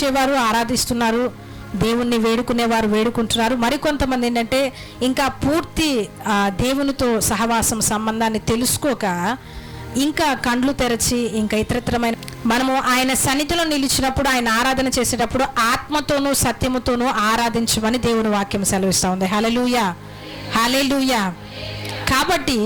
ఆరాధించేవారు ఆరాధిస్తున్నారు దేవుణ్ణి వేడుకునేవారు వేడుకుంటున్నారు. మరికొంతమంది ఏంటంటే ఇంకా పూర్తి దేవునితో సహవాసం సంబంధాన్ని తెలుసుకోక ఇంకా కండ్లు తెరచి ఇంకా ఇతరత్రమైన మనము ఆయన సన్నిధిలో నిలిచినప్పుడు ఆయన ఆరాధన చేసేటప్పుడు ఆత్మతోనూ సత్యముతోనూ ఆరాధించమని దేవుని వాక్యం సెలవిస్తూ ఉంది. హలలుయా హలెలూయా కాబట్టి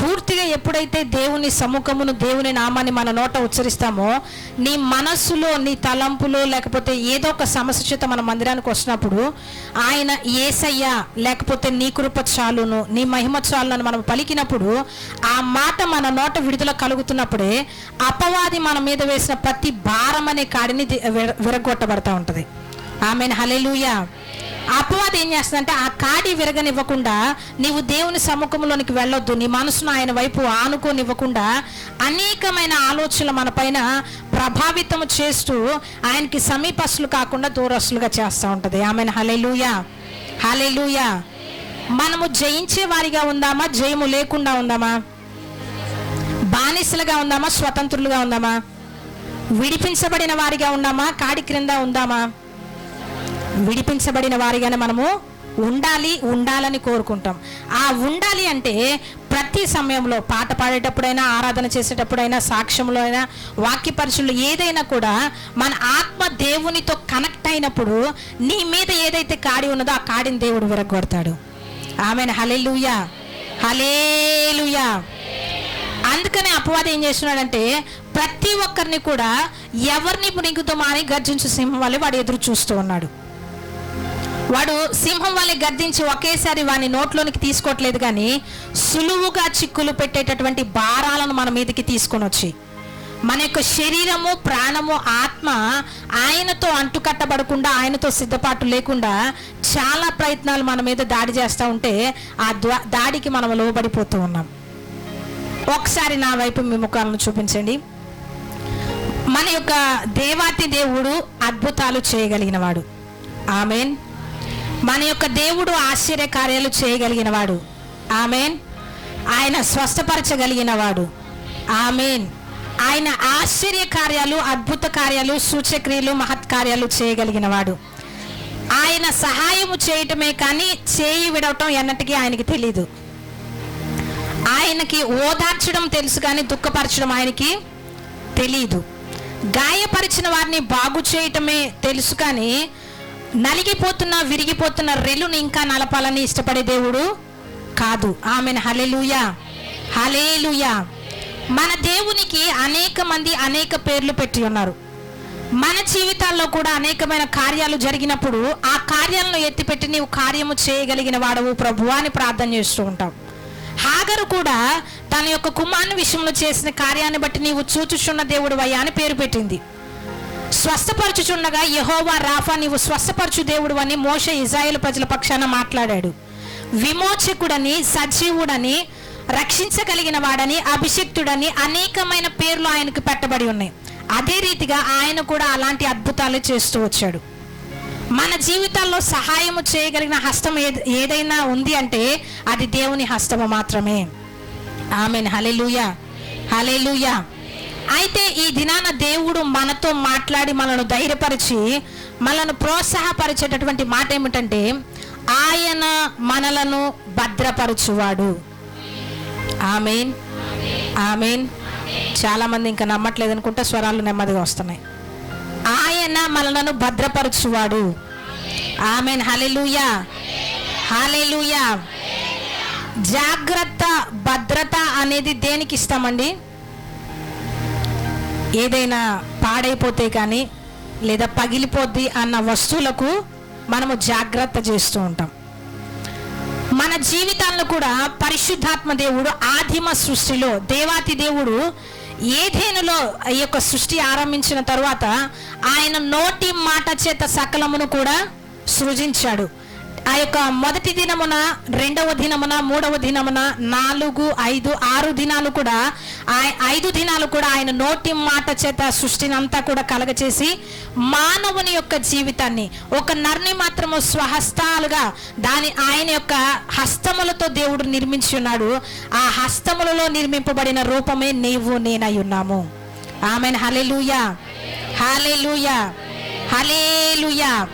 పూర్తిగా ఎప్పుడైతే దేవుని సముఖమును దేవుని నామాన్ని మన నోట ఉచ్చరిస్తామో నీ మనస్సులో నీ తలంపులో లేకపోతే ఏదో ఒక సమస్య చేత మన మందిరానికి వచ్చినప్పుడు ఆయన ఏసయ్యా లేకపోతే నీ కృప చాలును నీ మహిమ చాలును మనం పలికినప్పుడు ఆ మాట మన నోట విడుదల కలుగుతున్నప్పుడే అపవాది మన మీద వేసిన ప్రతి భారం అనే కాడిని విర- విరగొట్టబడతా ఉంటుంది. ఆమె హలెలుయా అపవాది ఏం చేస్తుందంటే ఆ కాడి విరగనివ్వకుండా నీవు దేవుని సముఖంలోనికి వెళ్ళొద్దు నీ మనసును ఆయన వైపు ఆనుకోనివ్వకుండా అనేకమైన ఆలోచనలు మన పైన ప్రభావితం చేస్తూ ఆయనకి సమీపస్తులు కాకుండా దూరస్తులుగా చేస్తూ ఉంటుంది. ఆమె హలేలుయా హలేలుయా మనము జయించే వారిగా ఉందామా? జయము లేకుండా ఉందామా? బానిసలుగా ఉందామా? స్వతంత్రులుగా ఉందామా? విడిపించబడిన వారిగా ఉన్నామా కాడి క్రింద ఉందామా? విడిపించబడిన వారిగానే మనము ఉండాలి ఉండాలని కోరుకుంటాం. ఆ ఉండాలి అంటే ప్రతి సమయంలో పాట పాడేటప్పుడైనా ఆరాధన చేసేటప్పుడైనా సాక్ష్యంలో అయినా వాక్య పరిచయంలో ఏదైనా కూడా మన ఆత్మ దేవునితో కనెక్ట్ అయినప్పుడు నీ మీద ఏదైతే కాడి ఉన్నదో ఆ కాడిని దేవుడు విరగొడతాడు. ఆమె హలెలుయా హలేలుయా అందుకనే అపవాదం ఏం చేస్తున్నాడంటే ప్రతి ఒక్కరిని కూడా ఎవరిని మునిగుతామా మాని గర్జించు సింహం వల్ల వాడు ఎదురు చూస్తూ ఉన్నాడు. వాడు సింహం వల్ల గర్దించి ఒకేసారి వాని నోట్లోనికి తీసుకోవట్లేదు కానీ సులువుగా చిక్కులు పెట్టేటటువంటి భారాలను మన మీదకి తీసుకొని వచ్చి మన యొక్క శరీరము ప్రాణము ఆత్మ ఆయనతో అంటుకట్టబడకుండా ఆయనతో సిద్ధపాటు లేకుండా చాలా ప్రయత్నాలు మన మీద దాడి చేస్తూ ఉంటే ఆ దాడికి మనం లోబడిపోతూ ఉన్నాం. ఒకసారి నా వైపు మీ ముఖాలను చూపించండి. మన యొక్క దేవాతి దేవుడు అద్భుతాలు చేయగలిగిన వాడు. ఆమెన్. మన యొక్క దేవుడు ఆశ్చర్య కార్యాలు చేయగలిగిన వాడు ఆమెన్. ఆయన స్వస్థపరచగలిగిన వాడు ఆమెన్. ఆయన ఆశ్చర్య కార్యాలు అద్భుత కార్యాలు సూచక్రియలు మహత్కార్యాలు చేయగలిగిన వాడు ఆయన సహాయము చేయటమే కానీ చేయి విడవటం ఎన్నటికీ ఆయనకి తెలీదు. ఆయనకి ఓదార్చడం తెలుసు కానీ దుఃఖపరచడం ఆయనకి తెలీదు. గాయపరిచిన వారిని బాగు చేయటమే తెలుసు కానీ నలిగిపోతున్న విరిగిపోతున్న రెల్లును ఇంకా నలపాలని ఇష్టపడే దేవుడు కాదు. ఆమెను. హలేలుయా హలేలుయా మన దేవునికి అనేక మంది అనేక పేర్లు పెట్టి ఉన్నారు. మన జీవితాల్లో కూడా అనేకమైన కార్యాలు జరిగినప్పుడు ఆ కార్యాలను ఎత్తిపెట్టి నీవు కార్యము చేయగలిగిన వాడవు ప్రభు అని ప్రార్థన చేస్తూ ఉంటాం. హాగరు కూడా తన యొక్క కుమారుని విషయంలో చేసిన కార్యాన్ని బట్టి నీవు చూచుచున్న దేవుడు అయ్యా అని పేరు పెట్టింది. స్వస్థపరచుచుండగా యహోవా రాఫా నీవు స్వస్థపరచు దేవుడు అని మోష ఇజ్రాయేల్ ప్రజల పక్షాన మాట్లాడాడు. విమోచకుడని సజీవుడని రక్షించగలిగిన వాడని అభిషిక్తుడని అనేకమైన పేర్లు ఆయనకు పెట్టబడి ఉన్నాయి. అదే రీతిగా ఆయన కూడా అలాంటి అద్భుతాలు చేస్తూ వచ్చాడు. మన జీవితాల్లో సహాయము చేయగలిగిన హస్తం ఏదైనా ఉంది అంటే అది దేవుని హస్తము మాత్రమే. ఆమెన్. హలే లూయా హలే లూయా అయితే ఈ దినాన దేవుడు మనతో మాట్లాడి మనను ధైర్యపరిచి మనను ప్రోత్సాహపరిచేటటువంటి మాట ఏమిటంటే ఆయన మనలను భద్రపరచువాడు. ఆమెన్. ఆమెన్. చాలామంది ఇంకా నమ్మట్లేదు అనుకుంటే స్వరాలు నెమ్మదిగా వస్తున్నాయి. ఆయన మనలను భద్రపరచువాడు. ఆమెన్. హలెలుయా హలెలుయా జాగ్రత్త భద్రత అనేది దేనికి ఇస్తామండి? ఏదైనా పాడైపోతే కానీ లేదా పగిలిపోద్ది అన్న వస్తువులకు మనము జాగ్రత్త చేస్తూ ఉంటాం. మన జీవితాలను కూడా పరిశుద్ధాత్మ దేవుడు ఆదిమ సృష్టిలో దేవాతి దేవుడు ఏదేనులో ఈ యొక్క సృష్టి ఆరంభించిన తరువాత ఆయన నోటి మాట చేత సకలమును కూడా సృజించాడు. ఆ యొక్క మొదటి దినమున రెండవ దినమున మూడవ దినమున నాలుగు ఐదు ఆరు దినాలు కూడా ఆ ఐదు దినాలు కూడా ఆయన నోటి మాట చేత సృష్టిని అంతా కూడా కలగచేసి మానవుని యొక్క జీవితాన్ని ఒక నర్ని మాత్రము స్వహస్తాలుగా దాని ఆయన యొక్క హస్తములతో దేవుడు నిర్మించి ఉన్నాడు. ఆ హస్తములలో నిర్మింపబడిన రూపమే నీవు నేనై ఉన్నాము. ఆమెన్. హలెలూయా హలే లూయా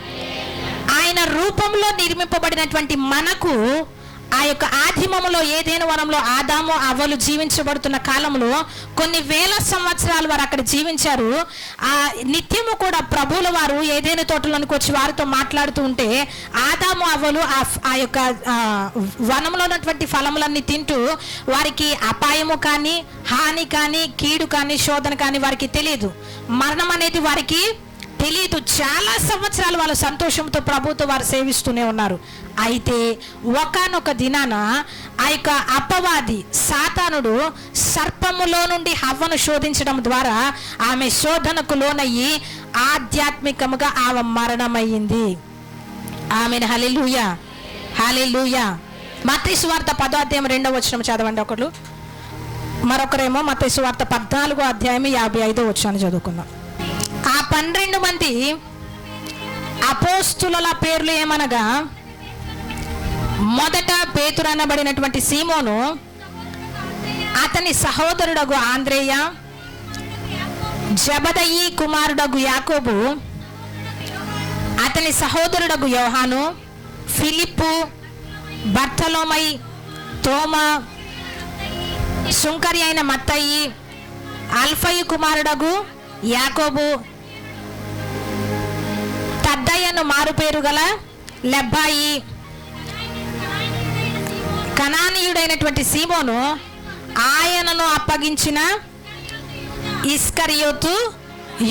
ఆయన రూపంలో నిర్మింపబడినటువంటి మనకు ఆ యొక్క ఆదిమములో ఏదైనా వనంలో ఆదాము అవ్వలు జీవించబడుతున్న కాలంలో కొన్ని వేల సంవత్సరాలు వారు అక్కడ జీవించారు. ఆ నిత్యము కూడా ప్రభువుల వారు ఏదైనా తోటలోనికి వచ్చి వారితో మాట్లాడుతూ ఉంటే ఆదాము అవ్వలు ఆ ఆ యొక్క వనంలో ఉన్నటువంటి ఫలములన్నీ తింటూ వారికి అపాయము కానీ హాని కానీ కీడు కానీ శోధన కానీ వారికి తెలియదు. మరణం అనేది వారికి తెలియదు చాలా సంవత్సరాలు వాళ్ళ సంతోషంతో ప్రభుత్వం వారు సేవిస్తూనే ఉన్నారు. అయితే ఒకానొక దినాన ఆ యొక్క అపవాది సాతానుడు సర్పములో నుండి హవ్వను శోధించడం ద్వారా ఆమె శోధనకు లోనయ్యి ఆధ్యాత్మికముగా ఆమె మరణమయ్యింది. ఆమెను. హలిలుయ హలిలుయ మతేశ్వార్త సువార్త పదో అధ్యాయం రెండవ వచ్చిన చదవండి ఒకళ్ళు. మరొకరేమో మతేశ్వార్త పద్నాలుగో అధ్యాయం యాభై ఐదో వచ్చాను చదువుకుందాం. పన్నెండు అపోస్తుల పేర్లు ఏమనగా? మొదట పేతురు అనబడినటువంటి సీమోను అతని సహోదరుడగు ఆంద్రేయ జబదయి కుమారుడగు యాకోబు అతని సహోదరుడగు యోహాను ఫిలిప్పు బర్తలోమై తోమ సుంకరి అయిన మత్తయి అల్ఫయి కుమారుడగు యాకోబు తద్దయ్యను మారుపేరు గల లెబ్బాయి. కనానీయుడైనటువంటి సీమోను ఆయనను అప్పగించిన ఇస్కరియోతు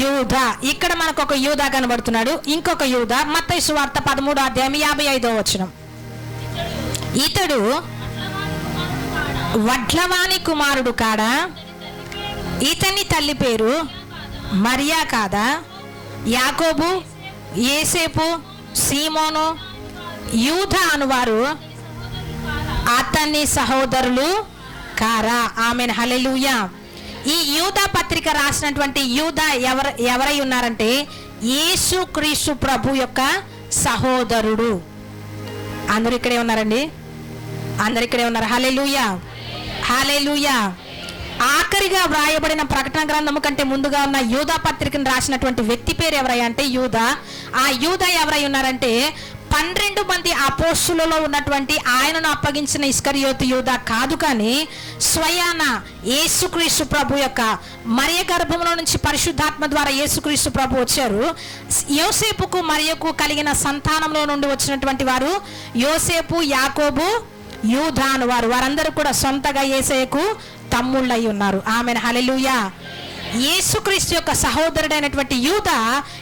యూధ ఇక్కడ మనకు ఒక యూధ కనబడుతున్నాడు. ఇంకొక యూధ మత్తయి సువార్త పదమూడు అధ్యాయం యాభై ఐదో వచనం. ఇతడు వడ్లవాణి కుమారుడు కాడా? ఇతని తల్లి పేరు మరియా కాదా? యాకోబు ఏసేపు సీమోను యూధ అనువారు అతని సహోదరులు కారా. ఆమె హలెలుయ ఈ యూధ పత్రిక రాసినటువంటి యూధ ఎవర ఎవరై ఉన్నారంటే యేసు క్రీస్తు ప్రభు యొక్క సహోదరుడు. అందరూ ఇక్కడే ఉన్నారండి? అందరు ఇక్కడే ఉన్నారు. హలెలుయ హలెలుయా ఆఖరిగా వ్రాయబడిన ప్రకటన గ్రంథము కంటే ముందుగా ఉన్న యూదా పత్రికను రాసినటువంటి వ్యక్తి పేరు ఎవరై అంటే యూదా. ఆ యూదా ఎవరై ఉన్నారంటే పన్నెండు మంది అపోస్తులలో ఉన్నటువంటి ఆయనను అప్పగించిన ఇస్కరియోతు యూదా కాదు కానీ స్వయాన యేసుక్రీస్తు ప్రభు యొక్క మరియ గర్భంలో నుంచి పరిశుద్ధాత్మ ద్వారా యేసుక్రీస్తు ప్రభు వచ్చారు. యోసేపుకు మరియకు కలిగిన సంతానంలో నుండి వచ్చినటువంటి వారు యోసేపు యాకోబు యూధాను వారు వారందరూ కూడా సొంతగా ఏసయ్యకు తమ్ముళ్ళై ఉన్నారు. ఆమెను. హలెలుయా యేసుక్రీస్తు యొక్క సహోదరుడైనటువంటి యూత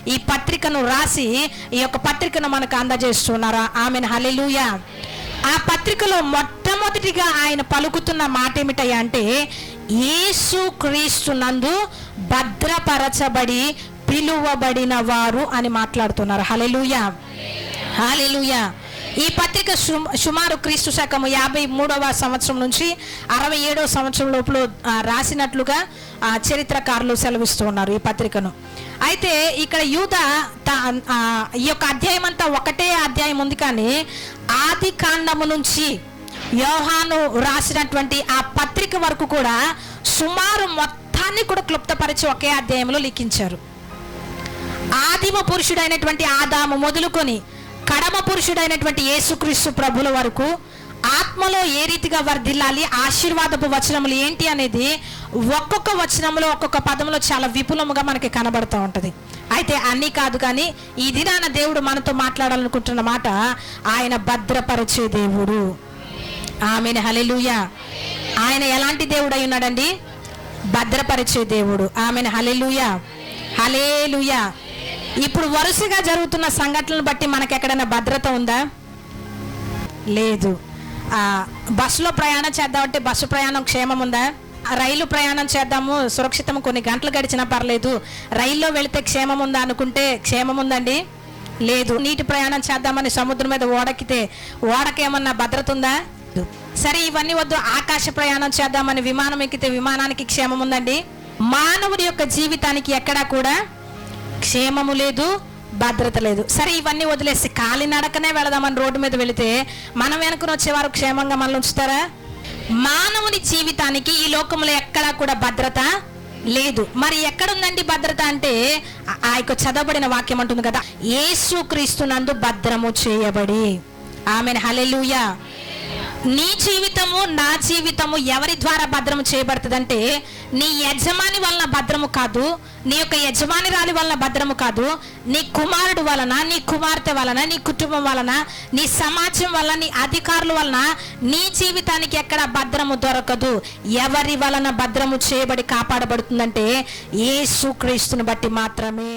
ఈ పత్రికను రాసి ఈ యొక్క పత్రికను మనకు అందజేస్తున్నారు? ఆమెను. హలెలుయా ఆ పత్రికలో మొట్టమొదటిగా ఆయన పలుకుతున్న మాట ఏమిటయ్యా అంటే యేసు క్రీస్తు నందు భద్రపరచబడి పిలువబడిన వారు అని మాట్లాడుతున్నారు. హలెలుయా హాలెలూయా ఈ పత్రిక సుమ- సుమారు క్రీస్తు శకము యాభై మూడవ సంవత్సరం నుంచి అరవై ఏడవ సంవత్సరం లోపల రాసినట్లుగా చరిత్రకారులు సెలవిస్తూ ఉన్నారు ఈ పత్రికను. అయితే ఇక్కడ యూత ఈ యొక్క అధ్యాయం అంతా ఒకటే అధ్యాయం ఉంది కానీ ఆది కాండము నుంచి యోహాను రాసినటువంటి ఆ పత్రిక వరకు కూడా సుమారు మొత్తాన్ని కూడా క్లుప్తపరిచి ఒకే అధ్యాయంలో లిఖించారు. ఆదిమ పురుషుడైనటువంటి ఆదాము మొదలుకొని కడమ పురుషుడైనటువంటి యేసుక్రీస్తు ప్రభుల వరకు ఆత్మలో ఏ రీతిగా వర్ధిల్లాలి ఆశీర్వాదపు వచనములు ఏంటి అనేది ఒక్కొక్క వచనంలో ఒక్కొక్క పదంలో చాలా విపులముగా మనకి కనబడుతూ ఉంటుంది. అయితే అన్నీ కాదు కానీ ఈ దినాన దేవుడు మనతో మాట్లాడాలనుకుంటున్న మాట ఆయన భద్రపరిచే దేవుడు. ఆమెను. హలెలుయ ఆయన ఎలాంటి దేవుడు అయి ఉన్నాడండి? భద్రపరిచే దేవుడు. ఆమెను. హలెలుయ హలేలుయా ఇప్పుడు వరుసగా జరుగుతున్న సంఘటనలు బట్టి మనకు ఎక్కడైనా భద్రత ఉందా? లేదు. బస్సులో ప్రయాణం చేద్దామంటే బస్సు ప్రయాణం క్షేమం ఉందా? రైలు ప్రయాణం చేద్దాము సురక్షితం కొన్ని గంటలు గడిచినా పర్లేదు. రైల్లో వెళితే క్షేమం ఉందా అనుకుంటే క్షేమం ఉందండి? లేదు. నీటి ప్రయాణం చేద్దామని సముద్రం మీద ఓడెక్కితే ఓడకేమన్నా భద్రత ఉందా? సరే ఇవన్నీ వద్దు. ఆకాశ ప్రయాణం చేద్దామని విమానం ఎక్కితే విమానానికి క్షేమం ఉందండి? మానవుడి యొక్క జీవితానికి ఎక్కడా కూడా క్షేమము లేదు భద్రత లేదు. సరే ఇవన్నీ వదిలేసి కాలినడకనే వెళదామని రోడ్డు మీద వెళితే మనం వెనుకను వచ్చేవారు క్షేమంగా మనల్ని ఉంచుతారా? మానవుని జీవితానికి ఈ లోకంలో ఎక్కడా కూడా భద్రత లేదు. మరి ఎక్కడుందండి భద్రత అంటే? ఆ- యొక్క చదవబడిన వాక్యం అంటుంది కదా యేసు క్రీస్తునందు భద్రము చేయబడి. ఆమెను. హలెలుయా నీ జీవితము నా జీవితము ఎవరి ద్వారా భద్రము చేయబడుతుందంటే నీ యజమాని వలన భద్రము కాదు నీ యొక్క యజమానిరాలి వలన భద్రము కాదు నీ కుమారుడు వలన నీ కుమార్తె వలన నీ కుటుంబం వలన నీ సమాజం వలన నీ అధికారుల వలన నీ జీవితానికి ఎక్కడ భద్రము దొరకదు. ఎవరి వలన భద్రము చేయబడి కాపాడబడుతుందంటే ఏ సుక్రీస్తుని బట్టి మాత్రమే.